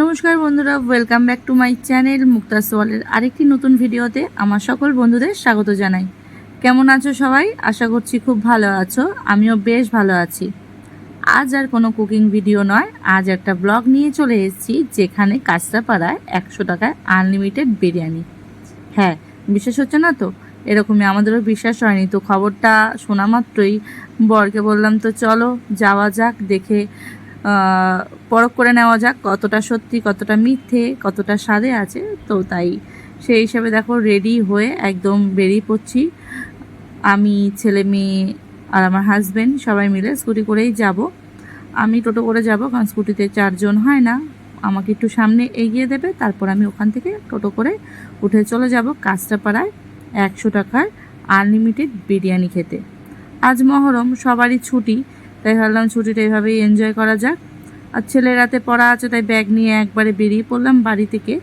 নমস্কার বন্ধুরা welcome back to my channel Mukta সোয়ালের আরেকটি নতুন ভিডিওতে আমার সকল বন্ধুদের স্বাগত জানাই। কেমন আছো সবাই? আশা করছি খুব ভালো আছো, আমিও বেশ ভালো আছি। আজ আর কোনো কুকিং ভিডিও নয়, আজ একটা ব্লগ নিয়ে চলে এসেছি, যেখানে কাঁচরাপাড়ায় একশো টাকায় আনলিমিটেড বিরিয়ানি। হ্যাঁ বিশ্বাস হচ্ছে না তো? এরকমই আমাদেরও বিশ্বাস হয়নি তো, খবরটা শোনা মাত্রই। বরকে বললাম, তো চলো, যাওয়া যাক, দেখে পরখ করে নেওয়া যাক কতটা সত্যি, কতটা মিথ্যে, কতটা স্বাদে আছে। তো তাই সেই হিসাবে দেখো রেডি হয়ে একদম বেরিয়ে পড়ছি। আমি ছেলে মেয়ে আর আমার হাজব্যান্ড সবাই মিলে স্কুটি করেই যাব। আমি টোটো করে যাব কারণ স্কুটিতে চারজন হয় না। আমাকে একটু সামনে এগিয়ে দেবে, তারপর আমি ওখান থেকে টোটো করে উঠে চলে যাব কাঁচরাপাড়ায় একশো টাকার আনলিমিটেড বিরিয়ানি খেতে। আজ মহরম, সবারই ছুটি। তাই ভাবলাম ছুটিটা এভাবেই এনজয় করা যাক। আর ছেলের রাতে পড়া আছে, তাই ব্যাগ নিয়ে একবারে বেরিয়ে পড়লাম বাড়ি থেকে।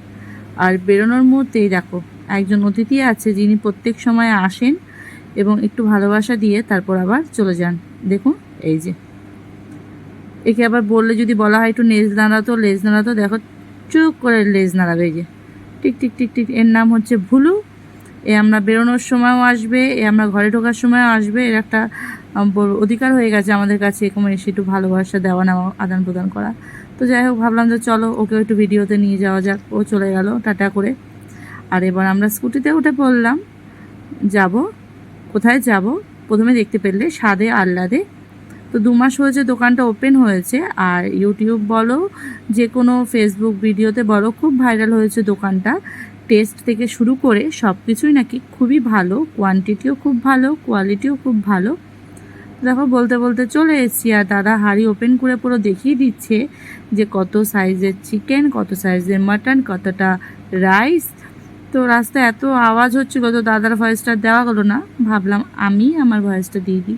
আর বেরোনোর মুহূর্তেই দেখো, একজন অতিথি আছে যিনি প্রত্যেক সময় আসেন এবং একটু ভালোবাসা দিয়ে তারপর আবার চলে যান। দেখুন, এই যে। একে আবার বললে যদি বলা হয় একটু লেজ নাড়াতো লেজ নাড়াতো দেখো চুপ করে লেজ নাড়াবে এই যে। টিক টিক টিক টিক, এর নাম হচ্ছে ভুলু। এ আমরা বেরোনোর সময়ও আসবে, এ আমরা ঘরে ঢোকার সময়ও আসবে, এর একটা অধিকার হয়ে গেছে আমাদের কাছে এরকম এসে একটু ভালোবাসা, দেওয়া নেওয়া, আদান প্রদান করা। তো যাই হোক, ভাবলাম যে চলো ওকে একটু ভিডিওতে নিয়ে যাওয়া যাক। ও চলে গেল, টাটা করে। আর এবার আমরা স্কুটিতে উঠে পড়লাম। যাব। কোথায় যাব? প্রথমে দেখতে পেলে স্বাদে আহ্লাদে। তো দু মাস হয়েছে দোকানটা ওপেন হয়েছে, আর ইউটিউব বলো, যে কোনো ফেসবুক ভিডিওতে বলো, খুব ভাইরাল হয়েছে দোকানটা। টেস্ট থেকে শুরু করে সব কিছুই নাকি খুবই ভালো কোয়ান্টিটিও খুব ভালো কোয়ালিটিও খুব ভালো। দেখো, বলতে বলতে চলে এসেছি আর দাদা হাঁড়ি ওপেন করে পুরো দেখিয়ে দিচ্ছে যে কত সাইজের চিকেন কত সাইজের মাটন কতটা রাইস তো রাস্তায় এত আওয়াজ হচ্ছিল তো দাদার ভয়েসটা দেওয়া গেলো না। ভাবলাম আমি আমার ভয়েসটা দিয়ে দিই।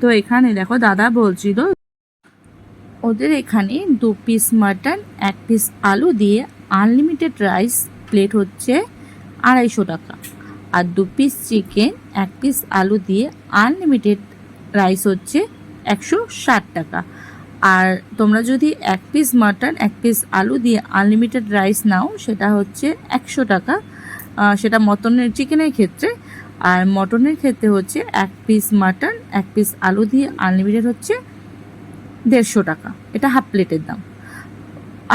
তো এখানে দেখো, দাদা বলছিল ওদের এখানে দু পিস মাটন এক পিস আলু দিয়ে আনলিমিটেড রাইস প্লেট হচ্ছে আড়াইশো টাকা। আর দু পিস চিকেন এক পিস আলু দিয়ে আনলিমিটেড রাইস হচ্ছে একশো ষাট টাকা। আর তোমরা যদি এক পিস মাটন, এক পিস আলু দিয়ে আনলিমিটেড রাইস নাও, সেটা হচ্ছে একশো টাকা। সেটা মটনের চিকেনের ক্ষেত্রে। আর মটনের ক্ষেত্রে হচ্ছে এক পিস মাটন, এক পিস আলু দিয়ে আনলিমিটেড হচ্ছে দেড়শো টাকা। এটা হাফ প্লেটের দাম।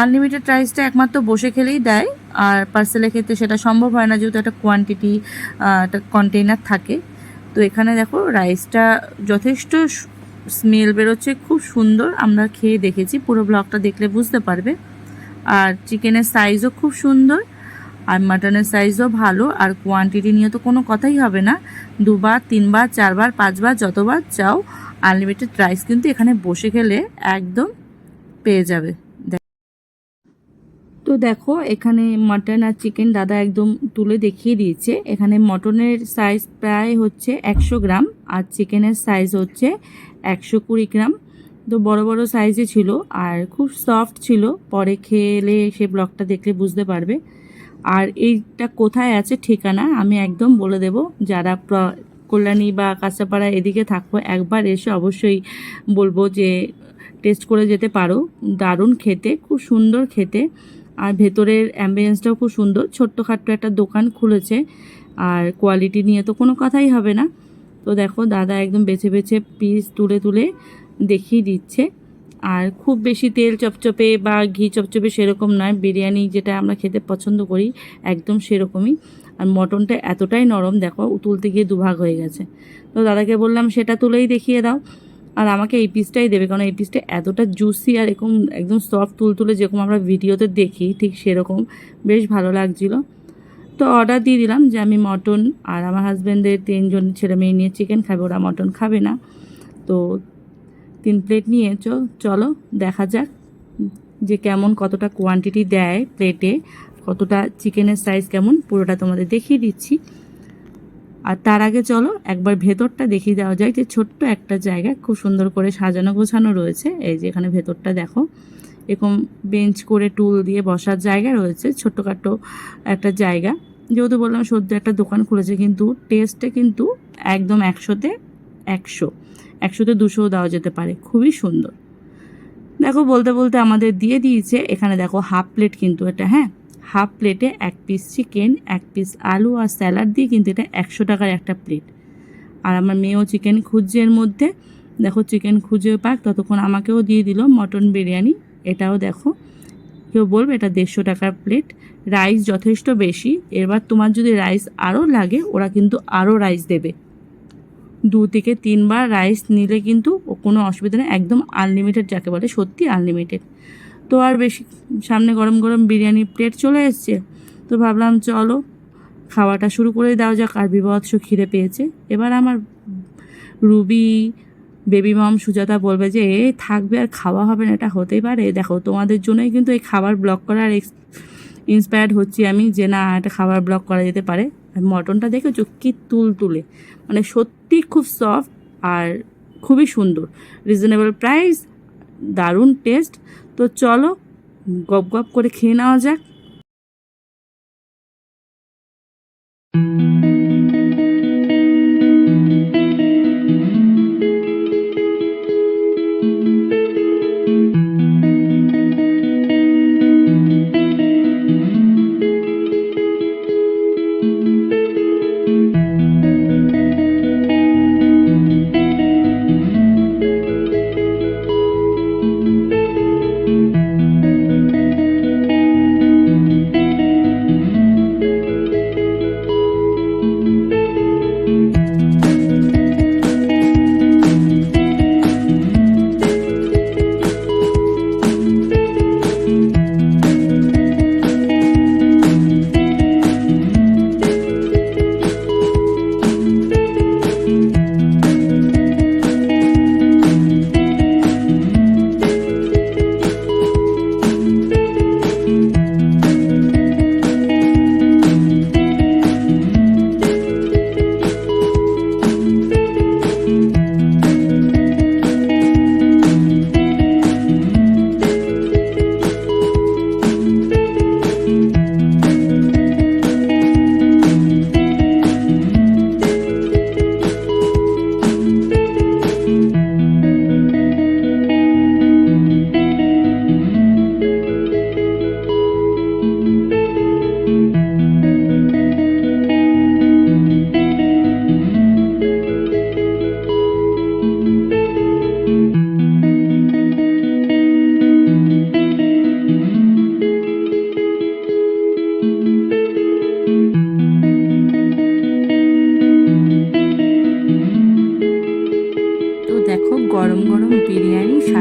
আনলিমিটেড রাইসটা একমাত্র বসে খেলেই দেয়। আর পার্সেলের ক্ষেত্রে সেটা সম্ভব হয় না, যেহেতু একটা কোয়ান্টিটি একটা কন্টেইনার থাকে। তো এখানে দেখো রাইসটা যথেষ্ট স্মেল বেরোচ্ছে, খুব সুন্দর। আমরা খেয়ে দেখেছি, পুরো ব্লগটা দেখলে বুঝতে পারবে। আর চিকেনের সাইজও খুব সুন্দর, আর মাটনের সাইজও ভালো, আর কোয়ান্টিটি নিয়ে তো কোনো কথাই হবে না। দুবার, তিনবার, চারবার, পাঁচবার, যতবার চাও আনলিমিটেড রাইস কিন্তু এখানে বসে খেলে একদম পেয়ে যাবে। তো দেখো, এখানে মাটন আর চিকেন দাদা একদম তুলে দেখিয়ে দিয়েছে। এখানে মটনের সাইজ প্রায় হচ্ছে একশো গ্রাম আর চিকেনের সাইজ হচ্ছে একশো কুড়ি গ্রাম। তো বড় বড় সাইজে ছিল আর খুব সফট ছিল। পরে খেলে সে ব্লগটা দেখলে বুঝতে পারবে। আর এইটা কোথায় আছে ঠিকানা আমি একদম বলে দেব। যারা কল্যাণী বা কাঁচাপাড়া এদিকে থাকব একবার এসে অবশ্যই বলব যে টেস্ট করে যেতে পারো। দারুণ খেতে, খুব সুন্দর খেতে। আর ভেতরের অ্যাম্বিয়েন্সটাও খুব সুন্দর। ছোট্টখাট্ট একটা দোকান খুলেছে। আর কোয়ালিটি নিয়ে তো কোনো কথাই হবে না। তো দেখো, দাদা একদম বেছে বেছে পিস তুলে তুলে দেখিয়ে দিচ্ছে। আর খুব বেশি তেল চপচপে বা ঘি চপচপে সেরকম নয়। বিরিয়ানি যেটা আমরা খেতে পছন্দ করি, একদম সেরকমই। আর মটনটা এতটাই নরম, দেখো, তুলতে গিয়ে দুভাগ হয়ে গেছে। তো দাদাকে বললাম, সেটা তুলেই দেখিয়ে দাও। আর আমাকে এই পিসটাই দেবে, কারণ এই পিসটা এতটা জুসি আর এরকম একদম সফট তুলতুলে যেরকম আমরা ভিডিওতে দেখি, ঠিক সেরকম বেশ ভালো লাগছিল। তো অর্ডার দিয়ে দিলাম যে আমি মটন আর আমার হাজব্যান্ডের তিনজন ছেলে মেয়ে নিয়ে চিকেন খাবে, ওরা মটন খাবে না। তো তিন প্লেট নিয়ে চলো দেখা যাক যে কেমন কতটা কোয়ান্টিটি দেয় প্লেটে কতটা চিকেনের সাইজ কেমন, পুরোটা তোমাদের দেখিয়ে দিচ্ছি। আর তার আগে চলো, একবার ভেতরটা দেখিয়ে দেওয়া যায় যে ছোট্ট একটা জায়গা, খুব সুন্দর করে সাজানো গোছানো রয়েছে। এই যে এখানে ভেতরটা দেখো, এরকম বেঞ্চ করে টুল দিয়ে বসার জায়গা রয়েছে ছোট্টখাট্টো একটা জায়গা। যেহেতু বললাম সদ্য একটা দোকান খুলেছে, কিন্তু টেস্টে কিন্তু একদম একশোতে একশো, একশোতে দুশোও দেওয়া যেতে পারে। খুবই সুন্দর। দেখো, বলতে বলতে আমাদের দিয়ে দিয়েছে, এখানে দেখো হাফ প্লেট কিন্তু এটা হ্যাঁ? হাফ প্লেটে এক পিস চিকেন এক পিস আলু আর স্যালাড দিয়ে কিন্তু এটা একশো টাকার একটা প্লেট আর আমার মেয়েও চিকেন খুঁজছে এর মধ্যে। দেখো চিকেন খুঁজে পাক, ততক্ষণ আমাকেও দিয়ে দিল মটন বিরিয়ানি। এটাও দেখো। কেউ বলবে এটা দেড়শো টাকার প্লেট রাইস যথেষ্ট বেশি। এবার তোমার যদি রাইস আরও লাগে, ওরা কিন্তু আরও রাইস দেবে। দু থেকে তিনবার রাইস নিলে কিন্তু কোনো অসুবিধা নেই। একদম আনলিমিটেড যাকে বলে সত্যি আনলিমিটেড তো আর বেশি সামনে গরম গরম বিরিয়ানি প্লেট চলে এসছে। তো ভাবলাম চলো খাওয়াটা শুরু করে দেওয়া যাক, আর বিভৎস খিদে পেয়েছে। এবার আমার রুবি বেবি মম সুজাতা বলবে যে, এ, থাকবে আর খাওয়া হবে না, এটা হতেই পারে। দেখো, তোমাদের জন্যই কিন্তু এই খাবার ব্লক করার ইন্সপায়ার্ড হচ্ছি আমি যে না, এটা খাবার ব্লক করা যেতে পারে। আর মটনটা দেখেছ কি তুল তুলে মানে সত্যি খুব সফট আর খুবই সুন্দর। রিজনেবল প্রাইস দারুণ টেস্ট তো চলো গপ গপ করে খেয়ে নেওয়া যাক।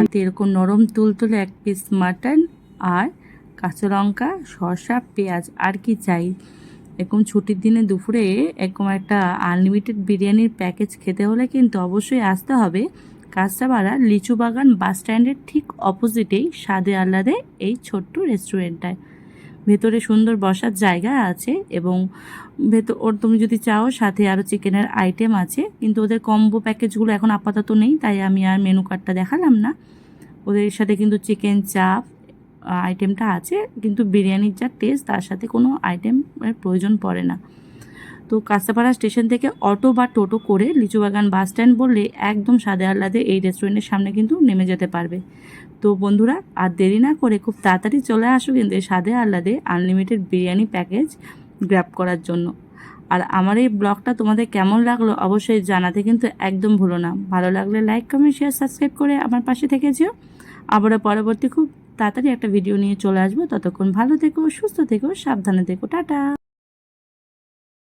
সাথে এরকম নরম তুলতুলে এক পিস মাটন আর কাঁচা লঙ্কা, শসা, পেঁয়াজ, আর কি চাই। এরকম ছুটির দিনে দুপুরে এরকম একটা আনলিমিটেড বিরিয়ানির প্যাকেজ খেতে হলে কিন্তু অবশ্যই আসতে হবে কাঁচরাপাড়া লিচু বাগান বাস স্ট্যান্ডের ঠিক অপোজিটেই স্বাদে আহ্লাদে এই ছোট্ট রেস্টুরেন্টটায় ভেতরে সুন্দর বসার জায়গা আছে এবং ভেতর ওর তুমি যদি চাও সাথে আরও চিকেনের আইটেম আছে, কিন্তু ওদের কম্বো প্যাকেজগুলো এখন আপাতত নেই, তাই আমি আর মেনু কার্ডটা দেখালাম না। ওদের সাথে কিন্তু চিকেন চাপ আইটেমটা আছে, কিন্তু বিরিয়ানির যা টেস্ট তার সাথে কোনো আইটেমের প্রয়োজন পড়ে না। তো কাস্তাপাড়া স্টেশন থেকে অটো বা টোটো করে লিচুবাগান বাস স্ট্যান্ড বললে একদম সাদে আহ্লাদে এই রেস্টুরেন্টের সামনে কিন্তু নেমে যেতে পারবে। তো বন্ধুরা, আর দেরি না করে খুব তাড়াতাড়ি চলে আসো কিন্তু এই সাদে আহ্লাদে আনলিমিটেড বিরিয়ানি প্যাকেজ গ্র্যাব করার জন্য। আর আমার এই ব্লগটা তোমাদের কেমন লাগল অবশ্যই জানাতে কিন্তু একদম ভুলো না। ভালো লাগলে লাইক কমেন্ট শেয়ার সাবস্ক্রাইব করে আমার পাশে থেকে যেও। আবারও পরবর্তী খুব তাড়াতাড়ি একটা ভিডিও নিয়ে চলে আসব। ততক্ষণ ভালো থেকো, সুস্থ থেকো, সাবধানে থেকো। টাটা!